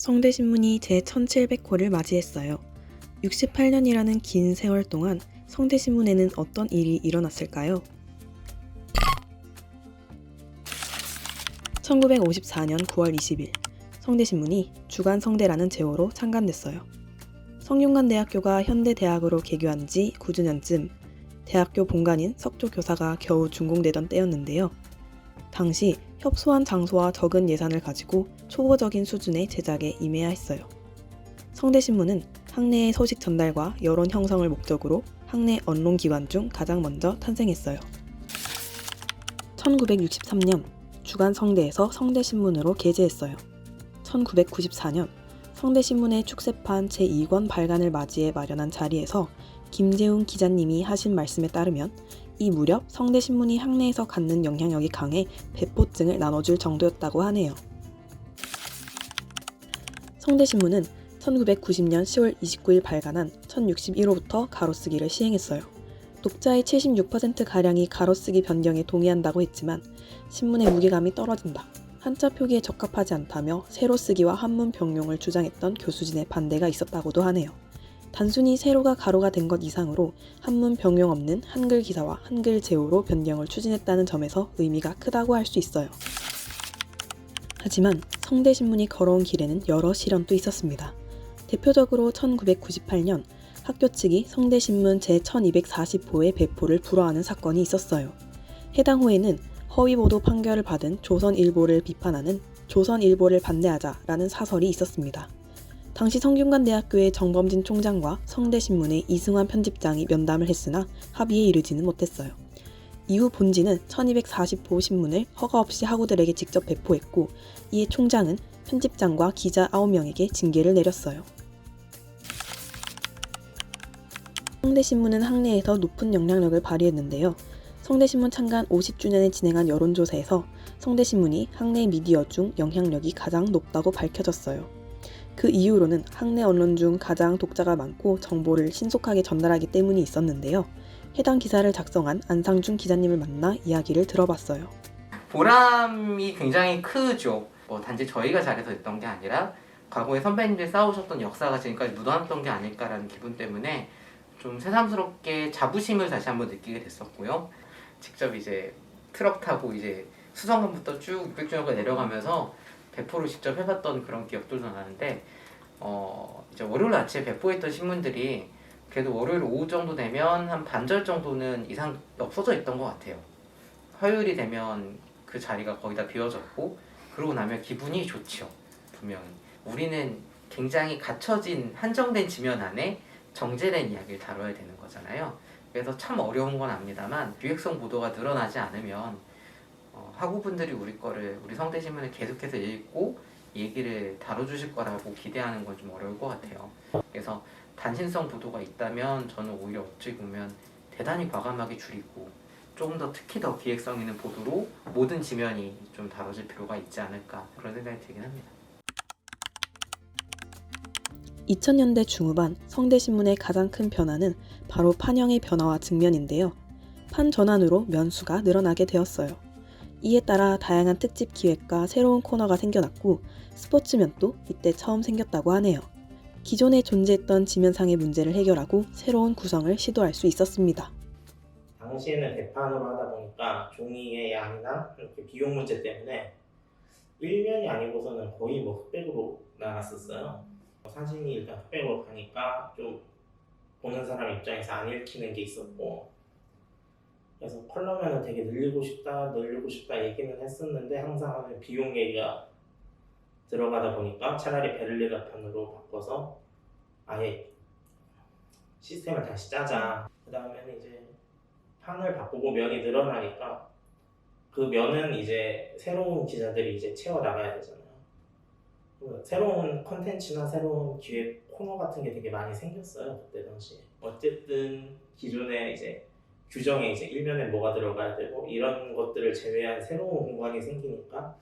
성대신문이 제1700호를 맞이했어요. 68년이라는 긴 세월 동안 성대신문에는 어떤 일이 일어났을까요? 1954년 9월 20일 성대신문이 주간 성대라는 제호로 창간됐어요. 성균관대학교가 현대대학으로 개교한 지 9주년쯤 대학교 본관인 석조교사가 겨우 준공되던 때였는데요. 당시 협소한 장소와 적은 예산을 가지고 초보적인 수준의 제작에 임해야 했어요. 성대신문은 학내의 소식 전달과 여론 형성을 목적으로 학내 언론기관 중 가장 먼저 탄생했어요. 1963년 주간 성대에서 성대신문으로 게재했어요. 1994년 성대신문의 축세판 제2권 발간을 맞이해 마련한 자리에서 김재훈 기자님이 하신 말씀에 따르면 이 무렵 성대신문이 학내에서 갖는 영향력이 강해 배포증을 나눠줄 정도였다고 하네요. 성대신문은 1990년 10월 29일 발간한 1061호부터 가로쓰기를 시행했어요. 독자의 76%가량이 가로쓰기 변경에 동의한다고 했지만 신문의 무게감이 떨어진다. 한자 표기에 적합하지 않다며 세로 쓰기와 한문 병용을 주장했던 교수진의 반대가 있었다고도 하네요. 단순히 세로가 가로가 된 것 이상으로 한문 병용 없는 한글 기사와 한글 제호로 변경을 추진했다는 점에서 의미가 크다고 할 수 있어요. 하지만 성대신문이 걸어온 길에는 여러 시련도 있었습니다. 대표적으로 1998년 학교 측이 성대신문 제1240호의 배포를 불허하는 사건이 있었어요. 해당 호에는 허위보도 판결을 받은 조선일보를 비판하는 조선일보를 반대하자라는 사설이 있었습니다. 당시 성균관대학교의 정범진 총장과 성대신문의 이승환 편집장이 면담을 했으나 합의에 이르지는 못했어요. 이후 본지는 1240호 신문을 허가 없이 학우들에게 직접 배포했고 이에 총장은 편집장과 기자 9명에게 징계를 내렸어요. 성대신문은 학내에서 높은 영향력을 발휘했는데요. 성대신문 창간 50주년에 진행한 여론조사에서 성대신문이 학내 미디어 중 영향력이 가장 높다고 밝혀졌어요. 그 이유로는 학내 언론 중 가장 독자가 많고 정보를 신속하게 전달하기 때문이 있었는데요. 해당 기사를 작성한 안상준 기자님을 만나 이야기를 들어봤어요. 보람이 굉장히 크죠. 뭐 단지 저희가 잘해서 됐던 게 아니라 과거에 선배님들이 싸우셨던 역사가 지금까지 묻어놨던 게 아닐까라는 기분 때문에 좀 새삼스럽게 자부심을 다시 한번 느끼게 됐었고요. 직접 이제 트럭 타고 이제 수성원부터 쭉 600주년까지 내려가면서 배포를 직접 해봤던 그런 기억들도 나는데 어 이제 월요일 아침에 배포했던 신문들이 그래도 월요일 오후 정도 되면 한 반절 정도는 이상 없어져 있던 것 같아요. 화요일이 되면 그 자리가 거의 다 비워졌고 그러고 나면 기분이 좋죠. 분명히 우리는 굉장히 갖춰진 한정된 지면 안에 정제된 이야기를 다뤄야 되는 거잖아요. 그래서 참 어려운 건 압니다만 유익성 보도가 늘어나지 않으면 어, 학우분들이 우리 거를 우리 성대신문을 계속해서 읽고 얘기를 다뤄주실 거라고 기대하는 건 좀 어려울 것 같아요. 그래서 단신성 보도가 있다면 저는 오히려 어찌 보면 대단히 과감하게 줄이고 조금 더 특히 더 기획성 있는 보도로 모든 지면이 좀 다뤄질 필요가 있지 않을까 그런 생각이 들긴 합니다. 2000년대 중후반 성대신문의 가장 큰 변화는 바로 판형의 변화와 증면인데요. 판 전환으로 면수가 늘어나게 되었어요. 이에 따라 다양한 특집 기획과 새로운 코너가 생겨났고 스포츠면도 이때 처음 생겼다고 하네요. 기존에 존재했던 지면상의 문제를 해결하고 새로운 구성을 시도할 수 있었습니다. 당시에는 대판으로 하다 보니까 종이의 양이나 이렇게 비용 문제 때문에 1면이 아니고서는 거의 뭐 흑백으로 나갔었어요. 사진이 일단 흑백으로 가니까 좀 보는 사람 입장에서 안 읽히는 게 있었고 그래서 컬러면은 되게 늘리고 싶다 늘리고 싶다 얘기는 했었는데 항상 하는 비용 얘기가 들어가다 보니까 차라리 베를리가 편으로 바꿔서 아예 시스템을 다시 짜자 그 다음에는 이제 판을 바꾸고 면이 늘어나니까 그 면은 이제 새로운 기자들이 이제 채워 나가야 되잖아요. 그 새로운 컨텐츠나 새로운 기획 코너 같은 게 되게 많이 생겼어요 그때 당시에. 어쨌든 기존에 이제 규정에 이제 일면에 뭐가 들어가야 되고 이런 것들을 제외한 새로운 공간이 생기니까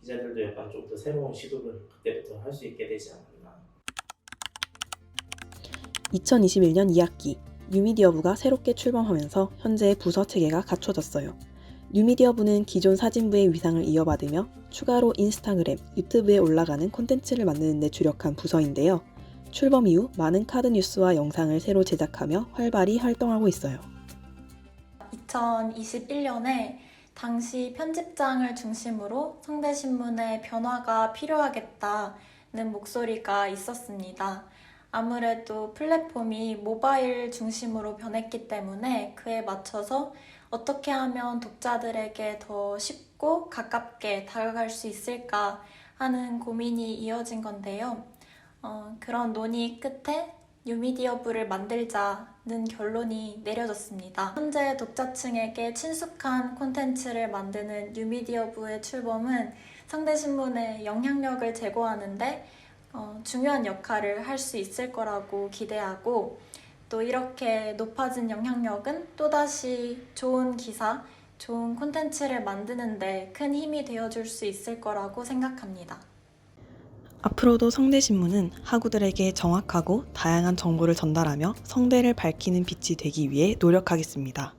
기자들도 약간 좀 더 새로운 시도를 그때부터 할 수 있게 되지 않았나. 2021년 2학기 뉴미디어부가 새롭게 출범하면서 현재의 부서 체계가 갖춰졌어요. 뉴미디어부는 기존 사진부의 위상을 이어받으며 추가로 인스타그램, 유튜브에 올라가는 콘텐츠를 만드는 데 주력한 부서인데요. 출범 이후 많은 카드 뉴스와 영상을 새로 제작하며 활발히 활동하고 있어요. 2021년에 당시 편집장을 중심으로 성대신문의 변화가 필요하겠다는 목소리가 있었습니다. 아무래도 플랫폼이 모바일 중심으로 변했기 때문에 그에 맞춰서 어떻게 하면 독자들에게 더 쉽고 가깝게 다가갈 수 있을까 하는 고민이 이어진 건데요. 어, 그런 논의 끝에 뉴미디어부를 만들자는 결론이 내려졌습니다. 현재 독자층에게 친숙한 콘텐츠를 만드는 뉴미디어부의 출범은 상대신문의 영향력을 제고하는데 어, 중요한 역할을 할 수 있을 거라고 기대하고 또 이렇게 높아진 영향력은 또다시 좋은 기사, 좋은 콘텐츠를 만드는데 큰 힘이 되어줄 수 있을 거라고 생각합니다. 앞으로도 성대신문은 학우들에게 정확하고 다양한 정보를 전달하며 성대를 밝히는 빛이 되기 위해 노력하겠습니다.